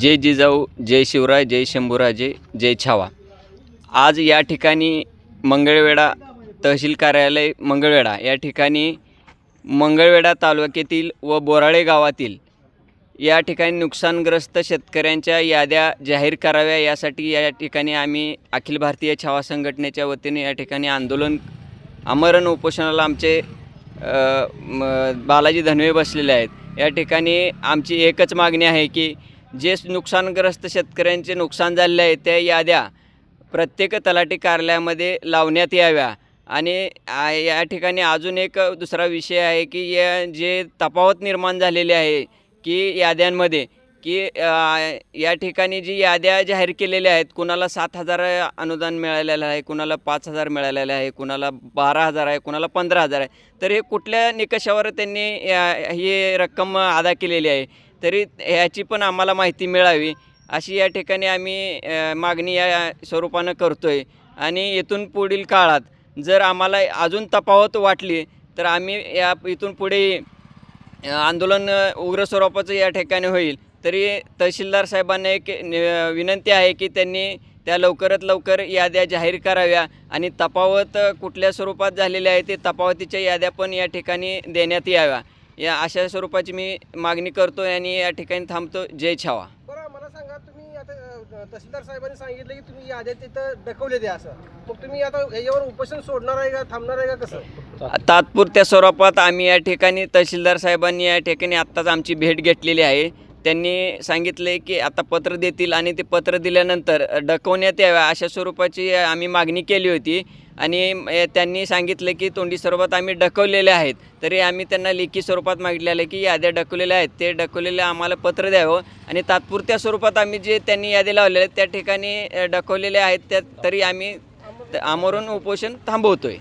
जय जिजाऊ जय शिवराय जय शंभूराजे जय छावा. आज या ठिकाणी मंगळवेढा तहसील कार्यालय मंगळवेढा या ठिकाणी मंगळवेढा तालुक्यातील व बोराळे गावातील या ठिकाणी नुकसानग्रस्त शेतकऱ्यांच्या याद्या जाहीर कराव्या यासाठी या ठिकाणी आम्ही अखिल भारतीय छावा संघटनेच्या वतीने या ठिकाणी आंदोलन आमरण उपोषणाला आमचे बालाजी धनवे बसलेले आहेत. या ठिकाणी आमची एकच मागणी आहे की जे नुकसानग्रस्त शेतकऱ्यांचे नुकसान झालेले आहे त्या याद्या प्रत्येक तलाठी कार्यालयामध्ये लावण्यात याव्या. आणि या ठिकाणी अजून एक दुसरा विषय आहे की या जे तफावत निर्माण झालेली आहे की याद्यांमध्ये की या ठिकाणी जी याद्या जाहीर केलेल्या आहेत कुणाला सात हजार अनुदान मिळालेलं आहे कुणाला पाच हजार मिळालेलं आहे कुणाला बारा हजार आहे कुणाला पंधरा हजार आहे तर हे कुठल्या निकषावर त्यांनी या- ही रक्कम अदा केलेली आहे? तरी ह्याची पण आम्हाला माहिती मिळावी अशी या ठिकाणी आम्ही मागणी या स्वरूपानं करतो आहे आणि इथून पुढील काळात जर आम्हाला अजून तफावत वाटली तर आम्ही या इथून पुढे आंदोलन उग्र स्वरूपाचं या ठिकाणी होईल. तरी तहसीलदार साहेबांना एक विनंती आहे की त्यांनी त्या लवकरात लवकर याद्या जाहीर कराव्या आणि तफावत अ, कुठल्या स्वरूपात झालेल्या आहे ते तफावतीच्या याद्या पण या ठिकाणी देण्यात याव्या. या अशा स्वरूपाची मी मागणी करतो आणि या ठिकाणी थांबतो जय छावा. बरं मला सांगा तुम्ही आता तहसीलदार साहेबांनी सांगितलं की तुम्ही याद्या तिथं ढकवले द्या असं. मग तुम्ही आता याच्यावर उपोषण सोडणार आहे का थांबणार आहे का कसं? तात्पुरत्या स्वरूपात आम्ही या ठिकाणी तहसीलदार साहेबांनी या ठिकाणी आत्ताच आमची भेट घेतलेली आहे. त्यांनी सांगितले की आता पत्र देतील आणि ते पत्र दिल्यानंतर डकवण्यात याव्या अशा स्वरूपाची आम्ही मागणी केली होती. आणि त्यांनी सांगितले की तोंडी स्वरूपात आम्ही डकवलेले आहेत. तरी आम्ही त्यांना लेखी स्वरूपात मागितलेलं आहे की याद्या डकवलेल्या आहेत. ते डकवलेले आम्हाला पत्र द्यावं आणि तात्पुरत्या स्वरूपात आम्ही जे त्यांनी यादी लावलेल्या आहेत त्या ठिकाणी डकवलेले आहेत त्या तरी आम्ही आमरून उपोषण थांबवतोय.